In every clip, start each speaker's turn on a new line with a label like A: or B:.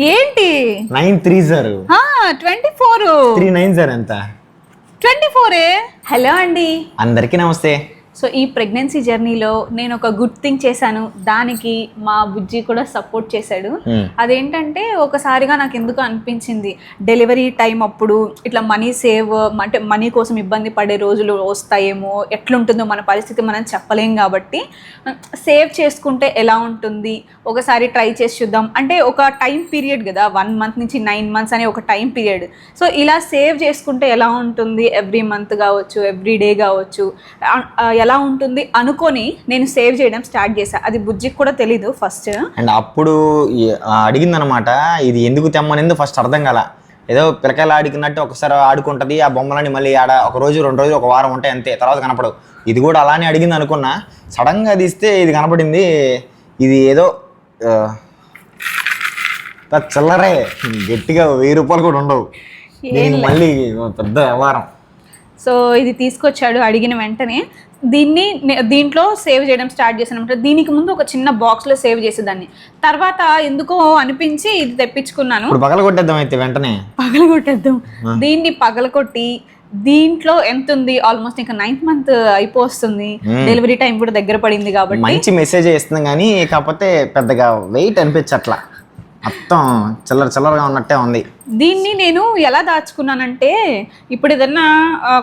A: ఏంటి?
B: Nine three sir
A: twenty four.
B: Three nine sir ఎంత?
A: Twenty ఫోరే? హలో అండి.
B: అందరికీ నమస్తే.
A: సో ఈ ప్రెగ్నెన్సీ జర్నీలో నేను ఒక గుడ్ థింగ్ చేశాను. దానికి మా బుజ్జి కూడా సపోర్ట్ చేశాడు.
B: Hmm.
A: అదేంటంటే ఒకసారిగా నాకు ఎందుకు అనిపించింది? డెలివరీ టైం అప్పుడు ఇట్లా మనీ సేవ్ అంటే మనీ కోసం ఇబ్బంది పడే రోజులు వస్తాయేమో? ఎట్లుంటుందో మన పరిస్థితి మనం చెప్పలేం కాబట్టి సేవ్ చేసుకుంటే ఎలా ఉంటుంది? ఒకసారి ట్రై చేసి చూద్దాం. అంటే ఒక టైం పీరియడ్ కదా వన్ మంత్ నుంచి నైన్ మంత్స్ అనే ఒక టైం పీరియడ్ సో ఇలా సేవ్ చేసుకుంటే ఎలా ఉంటుంది? ఎవ్రీ మంత్ కావచ్చు ఎవ్రీ డే కావచ్చు. ఎలా ఉంటుంది అనుకొని నేను సేవ్ చేయడం స్టార్ట్ చేశా. అది బుజ్జికి కూడా తెలీదు ఫస్ట్
B: అండ్ అప్పుడు అడిగింది అనమాట ఇది ఎందుకు తెమ్మనింది ఫస్ట్ అర్థం కాల. ఏదో పిల్లకాయలు ఆడుకున్నట్టు ఒకసారి ఆడుకుంటది ఆ బొమ్మలని మళ్ళీ ఆడ ఒక రోజు రెండు రోజులు ఒక వారం ఉంటాయి అంతే తర్వాత కనపడవు. ఇది కూడా అలానే అడిగింది అనుకున్నా సడన్గా తీస్తే ఇది కనపడింది ఇది ఏదో చిల్లరే గట్టిగా వెయ్యి రూపాయలు కూడా ఉండవు. మళ్ళీ పెద్ద వ్యవహారం.
A: సో ఇది తీసుకొచ్చాడు అడిగిన వెంటనే. దీన్ని దీంట్లో సేవ్ చేయడం స్టార్ట్ చేశాను అనమాట దీనికి ముందు ఒక చిన్న బాక్స్లో సేవ్ చేసేదాన్ని. తర్వాత ఎందుకో అనిపించి ఇది తెప్పించుకున్నాను.
B: ఇప్పుడు పగల కొట్టేద్దాం అయితే వెంటనే.
A: పగలగొట్టేద్దాం దీన్ని పగలగొట్టి దీంట్లో ఎంత ఉంది? ఆల్మోస్ట్ ఇంకా నైన్త్ మంత్ అయిపోతుంది డెలివరీ టైం కూడా దగ్గర పడింది కాబట్టి.
B: మంచి మెసేజ్ ఇస్తుంది కానీ కాకపోతే పెద్దగా వెయిట్ అనిపించట్లా. మొత్తం చిల్లర చిల్లరగా ఉన్నట్టే ఉంది.
A: దీన్ని నేను ఎలా దాచుకున్నానంటే ఇప్పుడు ఏదన్నా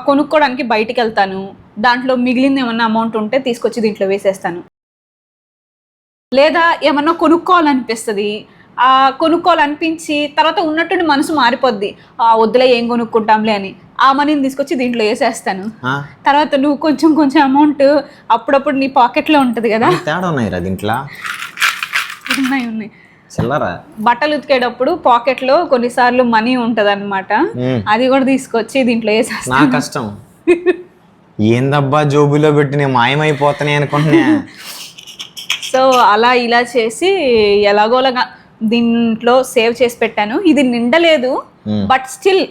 A: కొనుక్కోవడానికి బయటికి వెళ్తాను. దాంట్లో మిగిలింది ఏమన్నా అమౌంట్ ఉంటే తీసుకొచ్చి దీంట్లో వేసేస్తాను. లేదా ఏమన్నా కొనుక్కోవాలనిపిస్తుంది. ఆ కొనుక్కోవాలనిపించి తర్వాత ఉన్నట్టుండి మనసు మారిపోద్ది. ఆ వద్దులే ఏం కొనుక్కుంటాంలే అని. ఆ మనీని తీసుకొచ్చి దీంట్లో వేసేస్తాను? తర్వాత నువ్వు కొంచెం కొంచెం అమౌంట్ అప్పుడప్పుడు నీ పాకెట్లో ఉంటుంది కదా.
B: తేడా దీంట్లో?
A: ఉన్నాయి ఉన్నాయి. బట్టలు ఉతికేటప్పుడు పాకెట్లో కొన్నిసార్లు మనీ ఉంటుంది
B: మ్మ్.
A: అది కూడా తీసుకొచ్చి దీంట్లో వేసేస్తాను.
B: కష్టం. ఏందబ్బా జోబులో పెట్టి నేను మాయమైపోతానే అనుకుంటున్నా?
A: సో అలా ఇలా చేసి ఎలాగోలాగా దీంట్లో సేవ్ చేసి పెట్టాను. ఇది నిండలేదు. బట్ స్టిల్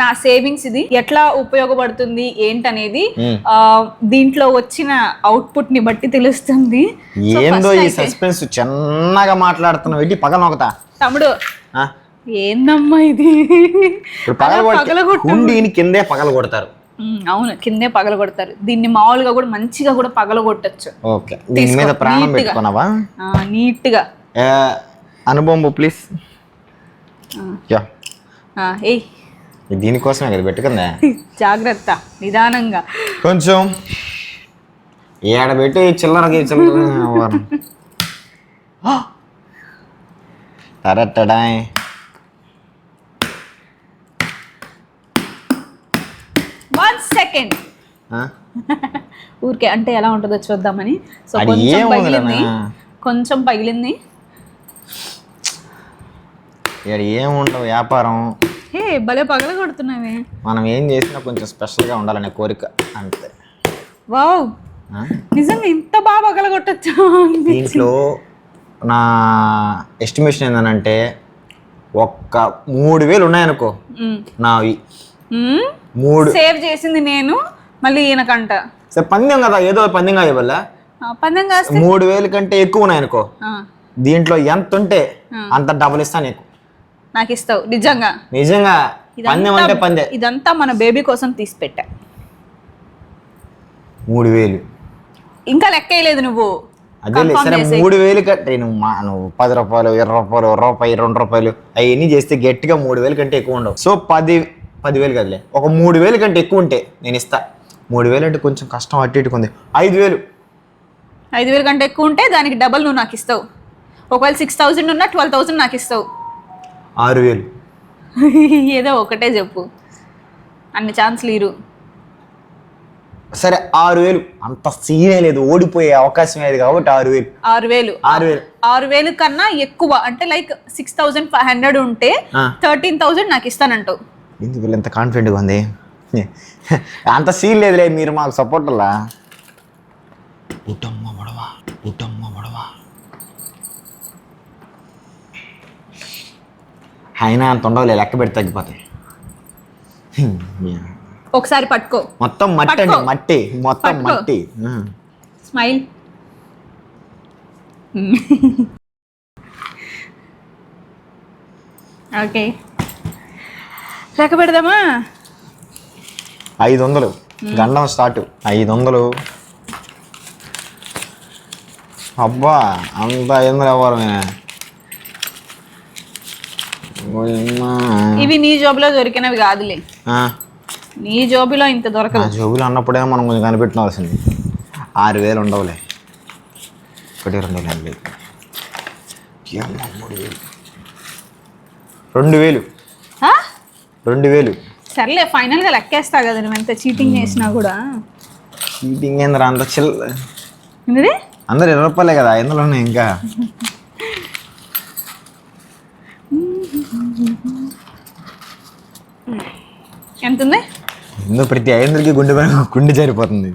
A: నా సేవింగ్స్ ఇది. ఎట్లా ఉపయోగపడుతుంది ఏంటనేది దీంట్లో వచ్చిన అవుట్పుట్ని బట్టి తెలుస్తుంది.
B: ఏందో ఈ సస్పెన్స్ చిన్నగా మాట్లాడుతున్నావు. పగల నొకతా
A: తమ్ముడు? ఏందమ్మా ఇది?
B: పగల కిందే పగల కొడతారు
A: అవును కిందే పగలగొడతారు. దీన్ని మామూలుగా కూడా మంచిగా కూడా పగలగొట్టచ్చు.
B: ఓకే దీని మీద ప్రాణం. పెట్టుకున్నావా?
A: ఆ, నీట్గా.
B: ఏ, అనుబొంబు ప్లీజ్. యా. ఇది దీనికోసమే కదా పెట్టుకుందా?
A: జాగ్రత్త నిదానంగా.
B: కొంచెం. ఏడబెట్టి చిల్లరకి చిల్లర. తరట్టడాయ్
A: వన్ సెకండ్ ఊరికే అంటే ఎలా ఉంటుందో చూద్దామని. సో కొంచెం పగిలింది? కొంచెం పగిలింది.
B: ఏముండవు వ్యాపారం.
A: హే భలే పగల కొడుతున్నావే
B: మనం ఏం చేసినా కొంచెం స్పెషల్గా ఉండాలనే కోరిక అంతే.
A: వావ్? నిజంగా ఇంత బాగా పగల కొట్టచ్చు
B: దీంట్లో నా ఎస్టిమేషన్ ఏంటంటే ఒక్క మూడు వేలు ఉన్నాయనుకో నావి. మూడు.
A: సేవ్ చేసింది నేను మళ్ళీ ఈయనకంట.
B: సరే పందెం కదా ఏదో పందెం కాదు వల్ల
A: ఆ, పందెం కాస్తే
B: మూడు వేలు కంటే ఎక్కువ ఉన్నాయనుకో దీంట్లో ఎంత ఉంటే అంత డబుల్ ఇస్తాను నీకు.
A: నాకు ఇస్తావు నిజంగా
B: నిజంగా పందెం అంటే పందె.
A: ఇదంతా మన బేబీ కోసం తీసి పెట్టా
B: మూడు వేలు.
A: ఇంకా లెక్క వేయలేదు నువ్వు.
B: అదే సరే మూడు వేలు కంటే నువ్వు మా నువ్వు పది రూపాయలు ఇరవై రూపాయలు ఒక రూపాయి రెండు రూపాయలు అవన్నీ చేస్తే గట్టిగా మూడు వేలు కంటే ఎక్కువ ఉండవు. సో పది పదివేలు కదలే. ఒక మూడు వేలు కంటే ఎక్కువ ఉంటే నేను ఇస్తా. మూడు వేలు అంటే కొంచెం కష్టం అట్టి ఇటుకుంది ఐదు వేలు
A: ఐదు వేల కంటే ఎక్కువ ఉంటే దానికి డబల్ నువ్వు నాకు ఇస్తావు. ఒకవేళ సిక్స్ థౌజండ్ ఉన్నా ట్వెల్వ్ థౌజండ్ నాకు ఇస్తావు.
B: ఆరు వేలు
A: ఏదో ఒకటే చెప్పు. అన్ని ఛాన్స్లు ఇరు.
B: సరే ఆరు వేలు అంత సీనే లేదు. ఓడిపోయే అవకాశం లేదు కాబట్టి ఆరు వేలు
A: ఆరు వేలు
B: ఆరు వేలు
A: ఆరు వేలు కన్నా ఎక్కువ. అంటే like six thousand five hundred ఉంటే. థర్టీన్ థౌజండ్ నాకు ఇస్తానంటావు.
B: ఎందుకు వీళ్ళు ఎంత కాన్ఫిడెంట్గా ఉంది? అంత సీన్ లేదులే మీరు మాకు సపోర్ట్ అలా ఉటమ్మ వడవ ఉటమ్మ వడవ. అయినా అంత ఉండవులే లెక్క పెడితే తగ్గిపోతాయి.
A: ఒకసారి పట్టుకో.
B: మొత్తం మట్టి అండి. మట్టి మొత్తం. మట్టి.
A: స్మైల్. ఓకే. లెక్క పెడదామా?
B: ఐదు వందలు గండం స్టార్ట్. ఐదు వందలు అబ్బా అంత ఐదు వందలు ఓయమ్మా.
A: ఇవి నీ జాబ్లో దొరికినవి కాదులే. నీ జాబులో ఇంత దొరకదు.
B: జోబులు అన్నప్పుడే మనం కొంచెం కనిపెట్టవలసింది ఆరు వేలు ఉండవులే. ఒకటి రెండు వేలు. ఎనభై. మూడు వేలు. రెండు వేలు? రెండు వేలు.
A: సర్లే ఫైనల్గా లెక్కేస్తా కదా నువ్వు ఎంత చీటింగ్ చేసినా కూడా.
B: చీటింగ్ ఏంద్రా అంత చిల్
A: ఏంటిది?
B: అందరు ఇరవై రూపాయలే కదా ఎందులో ఉన్నాయి ఇంకా?
A: ఎంత ఉంది
B: ఎందుకు ప్రతి ఐదుకి గుండె పైన గుండె జారిపోతుంది.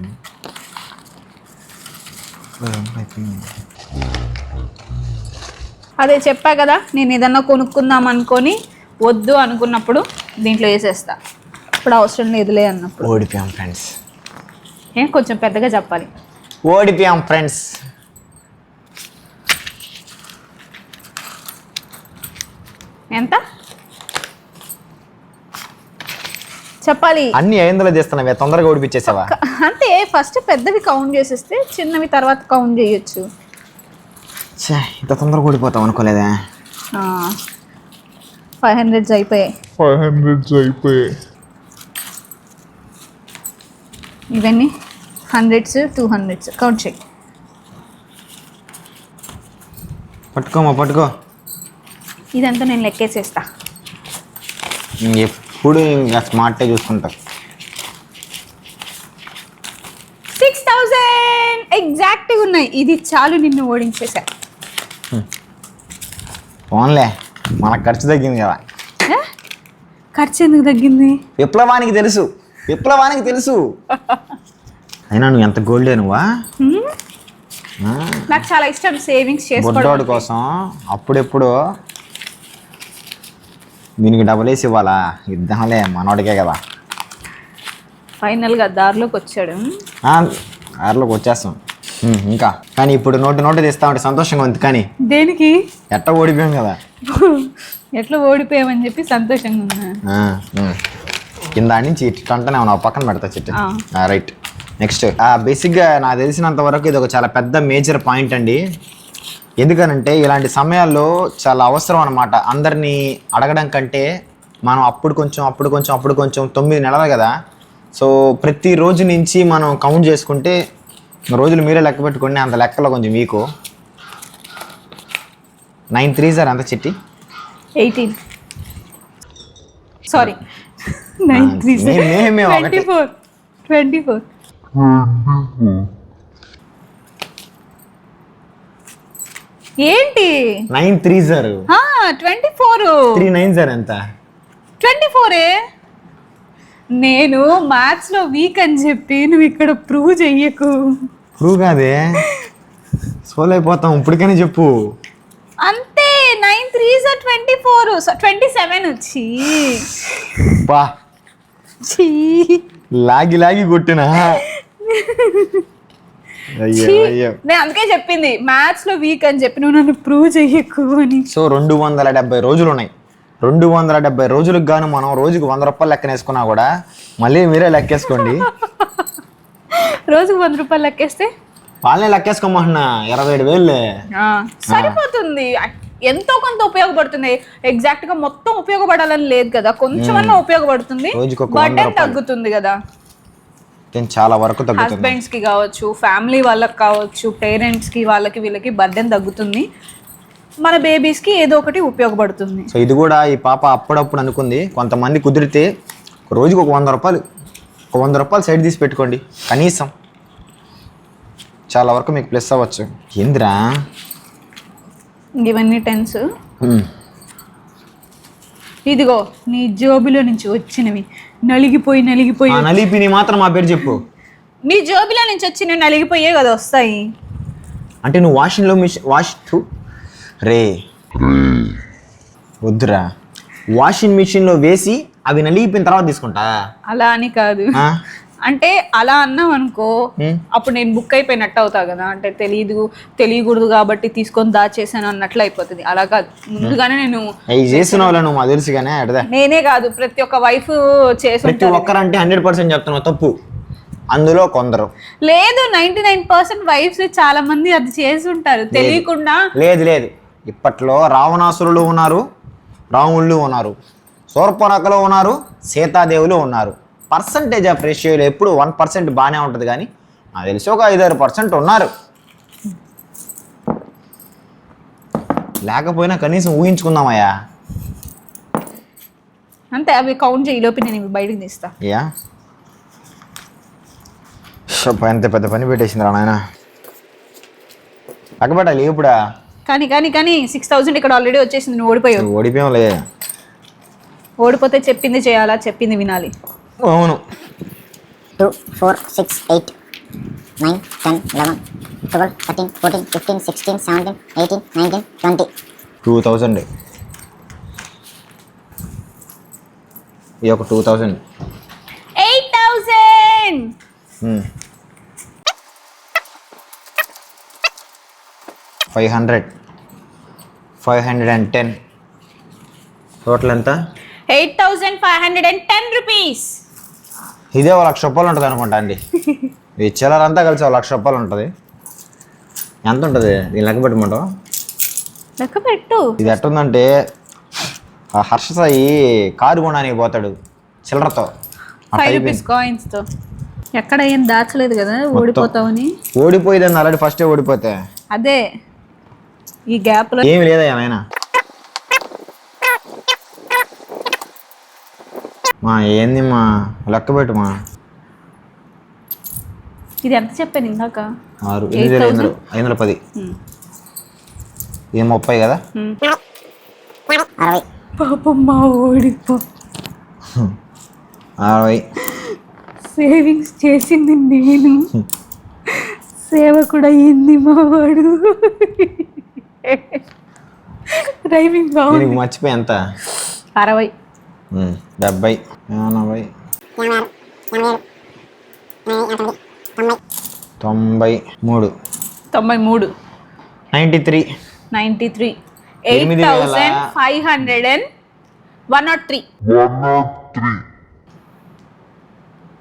A: అదే చెప్పా కదా నేను ఏదన్నా కొనుక్కుందాం అనుకొని వద్దు అనుకున్నప్పుడు దీంట్లో వేసేస్తా. ఇప్పుడు అవసరం లేదులే అన్నప్పుడు.
B: ఓడిపోయాం ఫ్రెండ్స్.
A: ఏం కొంచెం పెద్దగా చెప్పాలి.
B: ఓడిపోయాం ఫ్రెండ్స్.
A: ఎంత? చెప్పాలి.
B: అన్ని ఐదులో చేస్తున్నావే తొందరగా ఓడిపించేసావా
A: అంటే ఫస్ట్ పెద్దవి కౌంట్ చేసేస్తే చిన్నవి తర్వాత కౌంట్ చేయొచ్చు.
B: ఇంత తొందరగా ఓడిపోతాం అనుకోలేదా.
A: ఫైవ్ హండ్రెడ్స్ అయిపోయాయి.
C: ఫైవ్ హండ్రెడ్స్ అయిపోయాయి.
A: ఇవన్నీ హండ్రెడ్స్ టూ హండ్రెడ్స్. కౌంట్ చేయి.
B: పట్టుకోమా పట్టుకో.
A: ఇదంతా నేను లెక్కేసేస్తా.
B: ఎప్పుడు ఇంకా స్మార్ట్గా చూసుకుంటా.
A: Six thousand! ఎగ్జాక్ట్గా ఉన్నాయి. ఇది చాలు నిన్ను ఓడించేసా.
B: ఓన్లే మనకు ఖర్చు తగ్గింది కదా?
A: ఖర్చు ఎందుకు తగ్గింది?
B: విప్లవానికి తెలుసు. విప్లవానికి తెలుసు. అయినా నువ్వు ఎంత గోల్డ్ నువ్వా?
A: నాకు చాలా ఇష్టం సేవింగ్స్ చేసుకోవడం.
B: కోసం అప్పుడెప్పుడు దీనికి డబుల్ వేసి ఇవ్వాలా? ఇద్దాంలే మనోడికే కదా.
A: ఫైనల్గా దారిలోకి వచ్చాడు.
B: ఆ, ఆరులోకి వచ్చేస్తాం. ఇంకా. కానీ ఇప్పుడు నోటు నోటు తీస్తా ఉంటే సంతోషంగా ఉంది కానీ
A: దేనికి?
B: ఎట్ట ఓడిపోయాం కదా.
A: ఎట్లా ఓడిపోయామని చెప్పి సంతోషంగా ఉన్నా.
B: కింద నుంచి ఇటు అంటనే ఉన్నావు పక్కన పెడతా చెట్టు. రైట్. నెక్స్ట్ బేసిక్గా నాకు తెలిసినంత వరకు ఇది ఒక చాలా పెద్ద మేజర్ పాయింట్ అండి. ఎందుకనంటే ఇలాంటి సమయాల్లో చాలా అవసరం అనమాట అందరినీ అడగడం కంటే మనం అప్పుడు కొంచెం అప్పుడు కొంచెం అప్పుడు కొంచెం తొమ్మిది నెలలు కదా. సో ప్రతి రోజు నుంచి మనం కౌంట్ చేసుకుంటే రోజులు మీరే లెక్క పెట్టుకోండి అంత లెక్కలో కొంచెం మీకు. నైన్ త్రీ సార్ అంత చిట్టి?
A: Eighteen sorry nine three. Twenty four twenty four ఏంటి?
B: Nine three sir
A: twenty four
B: three nine sir ఎంత?
A: ట్వంటీ ఫోరే నేను మ్యాథ్స్లో వీక్ అని చెప్పి నువ్వు ఇక్కడ ప్రూవ్ చెయ్యకు.
B: ప్రూవ్ కాదే? సోల్ అయిపోతాం ఇప్పటికైనా చెప్పు.
A: అంతే nine three sir twenty four twenty seven వచ్చి.
B: బా. లాగి లాగి కొట్టినా.
A: నేను అందుకే చెప్పింది మ్యాథ్స్లో వీక్ అని చెప్పి నువ్వు నన్ను ప్రూవ్ చెయ్యకు అని.
B: సో రెండు వందల డెబ్బై రోజులు ఉన్నాయి రెండు వందల డెబ్బై రోజులకు గాను మనం రోజుకు వంద రూపాయలు లెక్కన వేసుకున్నా కూడా మళ్ళీ మీరే లెక్కేసుకోండి.
A: రోజుకు వంద రూపాయలు లెక్కేస్తే?
B: వాళ్ళనే లెక్కేసుకోమంటున్నా ఇరవై ఏడు వేలు
A: సరిపోతుంది. ఎంతో కొంత ఉపయోగపడుతుంది. ఎగ్జాక్ట్గా మొత్తం ఉపయోగపడాలని లేదు కదా. కొంచెమన్నా ఉపయోగపడుతుంది. బర్డెన్. తగ్గుతుంది కదా.
B: చాలా వరకు
A: హస్బెండ్స్కి కావచ్చు ఫ్యామిలీ వాళ్ళకి కావచ్చు పేరెంట్స్కి వాళ్ళకి వీళ్ళకి బర్డెన్ తగ్గుతుంది. మన బేబీస్కి ఏదో ఒకటి ఉపయోగపడుతుంది.
B: సో ఇది కూడా ఈ పాప అప్పుడప్పుడు అనుకుంది. కొంతమంది కుదిరితే రోజుకు ఒక వంద రూపాయలు ఒక వంద రూపాయలు సైడ్ తీసి పెట్టుకోండి. కనీసం చాలా వరకు మీకు ప్లస్ అవ్వచ్చు. ఏందిరా?
A: ఇవన్నీ టెన్స్. ఇదిగో నీ జోబులో నుంచి వచ్చినవి. నలిగిపోయి నలిగిపోయి
B: ఆ నలిపిని మాత్రం మా పేరు చెప్పు.
A: నీ జోబులో నుంచి వచ్చినవి నలిగిపోయే కదా వస్తాయి.
B: అంటే నువ్వు వాషింగ్లో మిషన్ వాష్. రే. వద్దురా. వాషింగ్ మిషన్లో వేసి అవి నలిగిపోయిన తర్వాత తీసుకుంటా.
A: అలా అని కాదు? అంటే అలా అన్నాం అనుకో. అప్పుడు నేను బుక్ అయిపోయినట్టు అవుతా కదా. అంటే తెలియదు తెలియకూడదు కాబట్టి తీసుకొని దాచేసాను అన్నట్లు అయిపోతుంది. అలా కాదు. ముందుగానే నేను
B: తెలుసు కానీ అడదా?
A: నేనే కాదు ప్రతి ఒక్క వైఫ్ చేసి
B: ప్రతి ఒక్కరంటే హండ్రెడ్ పర్సెంట్ చెప్తున్నావు తప్పు. అందులో కొందరు.
A: లేదు నైన్టీ నైన్ పర్సెంట్ వైఫ్స్ చాలా మంది అది చేసి ఉంటారు. తెలియకుండా
B: లేదు లేదు. ఇప్పట్లో రావణాసురులు ఉన్నారు రాముళ్ళు ఉన్నారు శూర్పణఖలు ఉన్నారు సీతాదేవులు ఉన్నారు. పర్సంటేజ్ ఆఫ్ రేషియోలో ఎప్పుడు వన్ పర్సెంట్ బాగానే ఉంటుంది కానీ నాకు తెలిసి ఒక ఐదారు పర్సెంట్ ఉన్నారు. లేకపోయినా కనీసం ఊహించుకుందామయ్యా.
A: అంతే అవి కౌంట్ చేయి లోపు నేను బయటకు తీస్తా.
B: యా. ఎంత పెద్ద పని పెట్టేసింది రా నాయన. అక్కబట్టాలి ఇప్పుడా
A: కానీ కానీ కానీ సిక్స్ థౌసండ్ ఇక్కడ ఆల్రెడీ వచ్చేసింది నువ్వు ఓడిపోయావు.
B: ఓడిపోయాంలే
A: ఓడిపోతే చెప్పింది చేయాలా? చెప్పింది వినాలి.
B: అవును.
D: Two four six eight nine ten eleven twelve thirteen fourteen fifteen sixteen seventeen eighteen nineteen twenty
B: two thousand ఇది ఒక two thousand
A: eight thousand
B: five hundred five hundred and ten. Total ఎంత?
A: Eight thousand five hundred and ten rupees.
B: ఇదే ఒక లక్ష రూపాయలు ఉంటుంది అనుకుంటా అండి. ఈ చిల్లర అంతా కలిసి ఒక లక్ష రూపాయలు ఉంటుంది. ఎంత ఉంటుంది? దీని లెక్క పెట్టమంటావు?
A: లెక్క పెట్టు.
B: ఇది ఎట్టుందంటే ఆ హర్ష సాయి కారు కొనడానికి పోతాడు చిల్లరతో.
A: ఫైవ్ రూపీస్ కాయిన్స్తో ఎక్కడ ఏం దాచలేదు కదా ఓడిపోతావని.
B: ఓడిపోయేదాన్ని ఆల్రెడీ ఫస్టే ఓడిపోతే.
A: అదే. ఈ గ్యాప్లో
B: ఏమి లేదా నాయన మా ఏంది మా? లెక్క పెట్టు మా.
A: ఇది ఎంత చెప్పాను ఇందాక?
B: ఆరు. ఎనిమిది వేల ఐదు వందలు. ఐదు వందల పది. ఇది ముప్పై కదా?
D: అరవై.
A: పాపం మా ఓడిపో
B: అరవై.
A: సేవింగ్స్ చేసింది నేను. సేవ కూడా అయ్యింది మా వాడు. డ్రైవింగ్ బాగుంది.
B: మర్చిపోయి ఎంత?
A: అరవై.
B: డెబ్బై. ఎనభై. తొంభై. మూడు.
A: తొంభై మూడు.
B: Ninety three.
A: Ninety three. Eight thousand five hundred and one not three.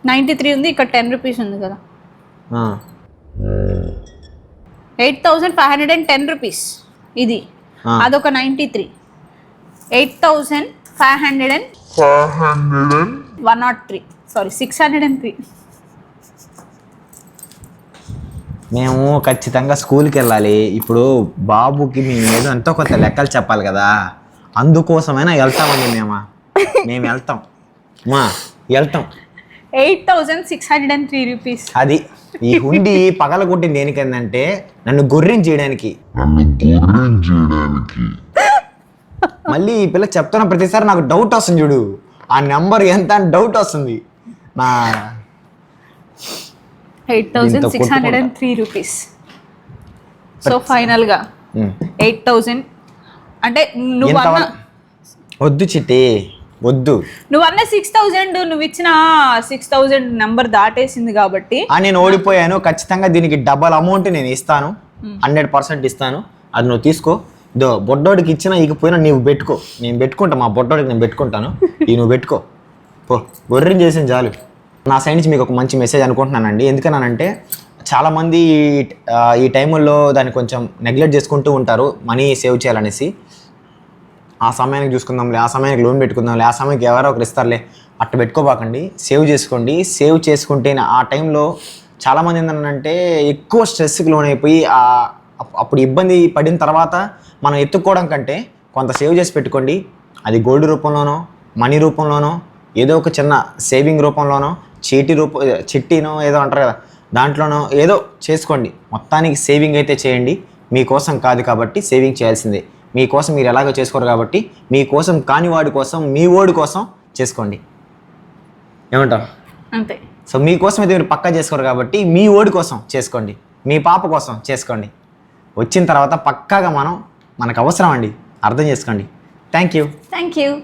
A: Ninety three. ఉంది ఇక్కడ టెన్ రూపీస్ ఉంది కదా. Eight thousand five hundred and ten rupees. ఇది. అదొక ninety three eight thousand five hundred and one not three sorry six hundred and three
B: మేము ఖచ్చితంగా స్కూల్కి వెళ్ళాలి. ఇప్పుడు బాబుకి మేము ఏదో ఎంతో కొంత లెక్కలు చెప్పాలి కదా. అందుకోసమైనా వెళ్తామండి మేము. మేము వెళ్తాం. మా వెళ్తాం.
A: Eight thousand six hundred and three rupees.
B: అది ఈ హుండి పగల కొట్టింది దేనికందంటే నన్ను గొర్రెం చేయడానికి. మళ్ళీ ఈ పిల్ల చెప్తున్న ప్రతిసారి నాకు డౌట్ వస్తుంది చూడు. ఆ నెంబర్ ఎంత అని డౌట్ వస్తుంది. నా
A: ఎయిట్ థౌసండ్
B: దీంతో
A: six hundred and three rupees. So ఫైనల్గా
B: ఉమ్.
A: ఎయిట్ థౌసండ్ అంటే నువ్వు
B: వద్దు చిట్టి. వద్దు.
A: నువ్వు అన్న సిక్స్ థౌసండ్ నువ్వు ఇచ్చిన సిక్స్ థౌసండ్ నెంబర్ దాటేసింది కాబట్టి
B: నేను ఓడిపోయాను. ఖచ్చితంగా దీనికి డబల్ అమౌంట్ నేను ఇస్తాను. హండ్రెడ్ పర్సెంట్ ఇస్తాను. అది నువ్వు తీసుకో. ఇదో బొడ్డోడికి ఇచ్చినా ఇక పోయినా నీవు పెట్టుకో. నేను పెట్టుకుంటా మా బొడ్డోడికి నేను పెట్టుకుంటాను. ఈ నువ్వు పెట్టుకో. పో. గొర్రెం చేసిన చాలు. నా సైడ్ నుంచి మీకు ఒక మంచి మెసేజ్ అనుకుంటున్నానండి. ఎందుకన్నానంటే చాలామంది ఈ టైముల్లో దాన్ని కొంచెం నెగ్లెక్ట్ చేసుకుంటూ ఉంటారు. మనీ సేవ్ చేయాలనేసి. ఆ సమయానికి చూసుకుందాంలే ఆ సమయానికి లోన్ పెట్టుకుందాంలే ఆ సమయానికి ఎవరో ఒకరు ఇస్తారులే అట్ట పెట్టుకోబాకండి. సేవ్ చేసుకోండి. సేవ్ చేసుకుంటేనే ఆ టైంలో చాలామంది ఏంటంటే ఎక్కువ స్ట్రెస్కి లోన్ అయిపోయి ఆ అప్- అప్పుడు ఇబ్బంది పడిన తర్వాత మనం ఎత్తుక్కోవడం కంటే కొంత సేవ్ చేసి పెట్టుకోండి. అది గోల్డ్ రూపంలోనో మనీ రూపంలోనో ఏదో ఒక చిన్న సేవింగ్ రూపంలోనో చీటీ రూప చిట్టీనో ఏదో అంటారు కదా దాంట్లోనో ఏదో చేసుకోండి. మొత్తానికి సేవింగ్ అయితే చేయండి. మీకోసం కాదు కాబట్టి సేవింగ్ చేయాల్సిందే. మీకోసం మీరు ఎలాగో చేసుకోరు కాబట్టి మీకోసం కాని వాడి కోసం మీ ఓడి కోసం చేసుకోండి. ఏమంటావు?
A: అంతే.
B: సో మీకోసం అయితే మీరు పక్కా చేసుకోరు కాబట్టి మీ ఓడి కోసం చేసుకోండి. మీ పాప కోసం చేసుకోండి. వచ్చిన తర్వాత పక్కాగా మనం మనకు అవసరం అండి. అర్థం చేసుకోండి. Thank you
A: thank you